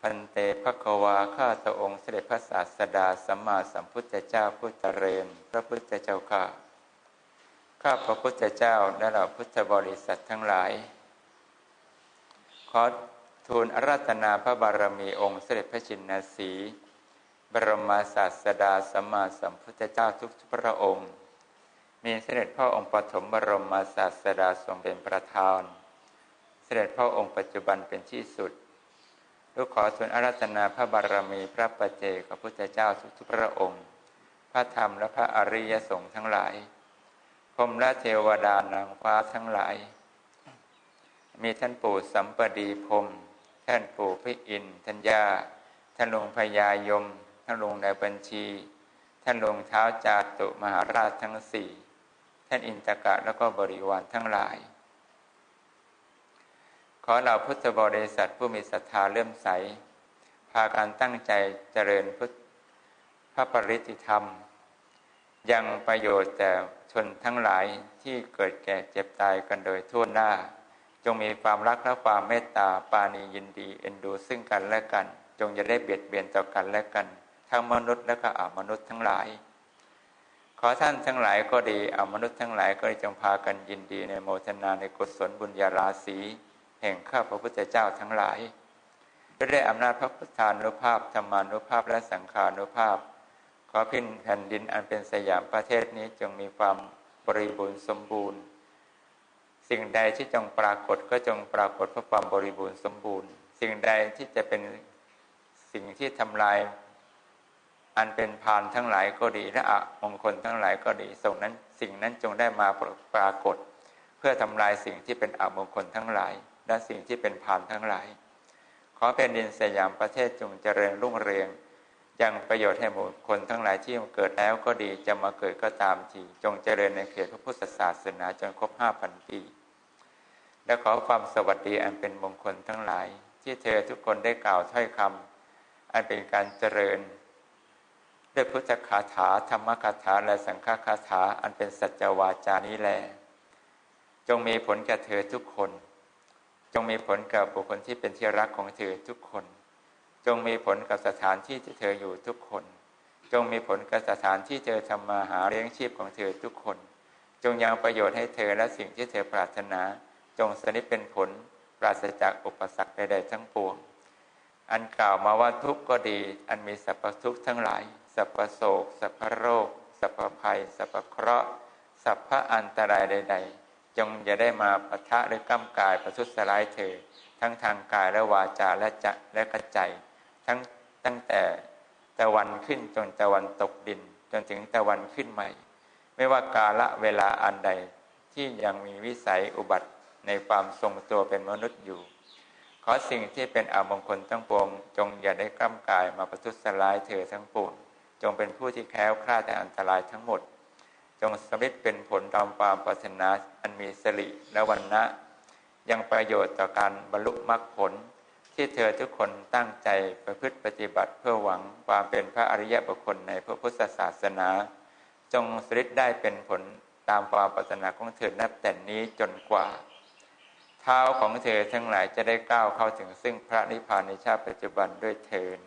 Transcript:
พันเตภควาข้าตองค์เสด็จพระศาสดาสัมมาสัมพุทธเจ้าพุทธเรนพระพุทธเจ้าข้าข้าพระพุทธเจ้าและเราพุทธบริษัททั้งหลาย ขอทูลอาราธนาพระบารมีองค์เสด็จพระชินนาสี บรมศาสดาสัมมาสัมพุทธเจ้าทุกพระองค์ มีเสด็จพ่อองค์ปฐมบรมศาสดาทรงเป็นประธาน เสด็จพ่อองค์ปัจจุบันเป็นที่สุด ลูกขอทูลอาราธนาพระบารมีพระปัจเจกพุทธเจ้าทุกพระองค์ พระธรรมและพระอริยสงฆ์ทั้งหลายพรมและเทวดานางฟ้าทั้งหลาย มีท่านปู่สัมปดีพรมท่านปู่พระอินทร์ท่านยาท่านหลุงพญายม ท่านหลุงในบัญชี ท่านหลุงเท้าจาตุมหาราชทั้งสี่ ท่านอินตกะแล้วก็บริวารทั้งหลาย อเราพุทธบริษัทผู้มีศรัทธาเลื่อมใส พาการตั้งใจเจริญพุทธพระปริติธรรม ยังประโยชน์แต่ชนทั้งหลายที่เกิดแก่เจ็บตายกันโดยทั่วหน้า จงมีความรักและความเมตตาปาณียินดีเอ็นดูซึ่งกันและกัน จงจะได้เบียดเบียนต่อกันและกัน ทั้งมนุษย์และก็อามนุษย์ทั้งหลาย ขอท่านทั้งหลายก็ดีอามนุษย์ทั้งหลายก็จงพากันยินดีในโมทนาในกุศลบุญญาราศี แห่งข้าพระพุทธเจ้าทั้งหลายได้อำนาจพระพุทธานุภาพธรรมานุภาพและสังขานุภาพ ขอพินแผ่นดินอันเป็นสยามประเทศนี้จงมีความบริบูรณ์สมบูรณ์ สิ่งใดที่จงปรากฏก็จงปรากฏเพื่อความบริบูรณ์สมบูรณ์ สิ่งใดที่จะเป็นสิ่งที่ทำลาย อันเป็นพานทั้งหลายก็ดีและอะมงคลทั้งหลายก็ดีส่งนั้นสิ่งนั้นจงได้มาปรากฏ เพื่อทำลายสิ่งที่เป็นอมงคลทั้งหลาย และสิ่งที่เป็นพานทั้งหลาย ขอเป็นดินสยามประเทศจงเจริญรุ่งเรืองยังประโยชน์ให้หมู่คนทั้งหลายที่เกิดแล้วก็ดีจะมาเกิดก็ตามทีจงเจริญในเขตพระพุทธศาสนาจนครบห้าพันปี และขอความสวัสดีอันเป็นมงคลทั้งหลาย ที่เธอทุกคนได้กล่าวถ้อยคำอันเป็นการเจริญ ด้วยพุทธคาถาธรรมคาถาและสังฆคาถาอันเป็นสัจวาจานี้แล จงมีผลแก่เธอทุกคน จงมีผลกับบุคคลที่เป็นที่รักของเธอทุกคน จงมีผลกับสถานที่ที่เธออยู่ทุกคน จงมีผลกับสถานที่เธอทำมาหาเลี้ยงชีพของเธอทุกคน จงยังประโยชน์ให้เธอและสิ่งที่เธอปรารถนา จงสนิทเป็นผลปราศจากอุปสรรคใดๆทั้งปวง อันกล่าวมาว่าทุกข์ก็ดี อันมีสรรพทุกข์ทั้งหลายสรรพโศกสรรพโรคสรรพภัยสรรพเคราะห์สรรพอันตรายใด ๆ จงอย่าได้มาปะทะหรือก้ากายประทุษร้ายเธอ ทั้งทางกายและวาจาและจะและกระใจ ทั้งตั้งแต่ตะวันขึ้นจนตะวันตกดิน จนถึงตะวันขึ้นใหม่ ไม่ว่ากาละเวลาอันใดที่ยังมีวิสัยอุบัติในความทรงตัวเป็นมนุษย์อยู่ ขอสิ่งที่เป็นอมงคลทั้งปวง จงอย่าได้กล้ำกายมาประทุษร้ายเธอทั้งปวงจงเป็นผู้ที่แคล้วคลาดแต่อันตรายทั้งหมด จงสำเร็จเป็นผลตามความปรารถนาอันมีสิริและวันนะยังประโยชน์ต่อการบรรลุมรรคผล ที่เธอทุกคนตั้งใจประพฤติปฏิบัติเพื่อหวังความเป็นพระอริยบุคคลในพระพุทธศาสนา จงสริดได้เป็นผลตามความปรารถนาของเธอนับแต่นี้จนกว่า เท้าของเธอทั้งหลายจะได้ก้าวเข้าถึงซึ่งพระนิพพานในชาติปัจจุบันด้วยเทิน